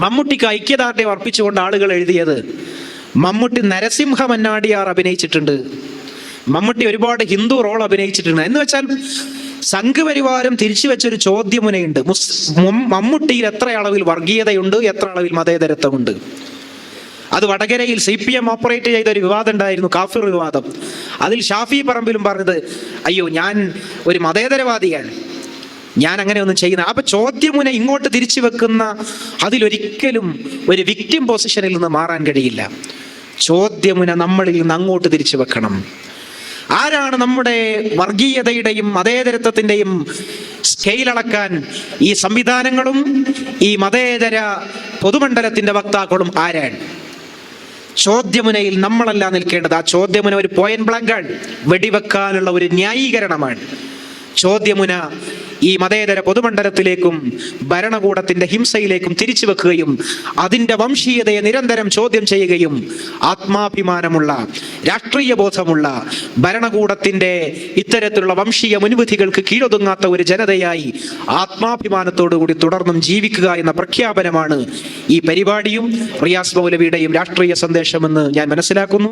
മമ്മൂട്ടിക്ക് ഐക്യദാർഢ്യം അർപ്പിച്ചുകൊണ്ട് ആളുകൾ എഴുതിയത് മമ്മൂട്ടി നരസിംഹ മന്നാടിയാർ അഭിനയിച്ചിട്ടുണ്ട്. മമ്മൂട്ടി ഒരുപാട് ഹിന്ദു റോൾ അഭിനയിച്ചിട്ടുണ്ട്. എന്ന് വെച്ചാൽ സംഘപരിവാരം തിരിച്ചു വെച്ചൊരു ചോദ്യമുനയുണ്ട്. മമ്മൂട്ടിയിൽ എത്ര അളവിൽ വർഗീയതയുണ്ട് എത്ര അളവിൽ മതേതരത്വമുണ്ട്. അത് വടകരയിൽ സി പി എം ഓപ്പറേറ്റ് ചെയ്ത ഒരു വിവാദം ഉണ്ടായിരുന്നു കാഫിർ വിവാദം. അതിൽ ഷാഫി പറമ്പിലും പറഞ്ഞത് അയ്യോ ഞാൻ ഒരു മതേതരവാദിയാണ്. ഞാൻ അങ്ങനെ ഒന്നും ചെയ്യുന്ന അപ്പൊ ചോദ്യമുന ഇങ്ങോട്ട് തിരിച്ചു വെക്കുന്ന അതിലൊരിക്കലും ഒരു വിക്ടിം പൊസിഷനിൽ നിന്ന് മാറാൻ കഴിയില്ല. ചോദ്യമുന നമ്മളിൽ നിന്ന് അങ്ങോട്ട് തിരിച്ചു വെക്കണം. ആരാണ് നമ്മുടെ വർഗീയതയുടെയും മതേതരത്വത്തിന്റെയും സ്കെയിൽ അളക്കാൻ ഈ സംവിധാനങ്ങളും ഈ മതേതര പൊതുമണ്ഡലത്തിന്റെ വക്താക്കളും ആരാണ്? ചോദ്യമുനയിൽ നമ്മളല്ല നിൽക്കേണ്ടത്. ആ ചോദ്യമുന ഒരു പോയിന്റ് ബ്ലാങ്കാണ് വെടിവെക്കാനുള്ള ഒരു ന്യായീകരണമാണ്. ചോദ്യമുന ഈ മതേതര പൊതുമണ്ഡലത്തിലേക്കും ഭരണകൂടത്തിന്റെ ഹിംസയിലേക്കും തിരിച്ചു വെക്കുകയും അതിന്റെ വംശീയതയെ നിരന്തരം ചോദ്യം ചെയ്യുകയും ആത്മാഭിമാനമുള്ള രാഷ്ട്രീയ ബോധമുള്ള ഭരണകൂടത്തിന്റെ ഇത്തരത്തിലുള്ള വംശീയ മുൻവിധികൾക്ക് കീഴൊതുങ്ങാത്ത ഒരു ജനതയായി ആത്മാഭിമാനത്തോടു കൂടി തുടർന്നും ജീവിക്കുക എന്ന പ്രഖ്യാപനമാണ് ഈ പരിപാടിയും റിയാസ് മൗലവിയുടെയും രാഷ്ട്രീയ സന്ദേശമെന്ന് ഞാൻ മനസ്സിലാക്കുന്നു.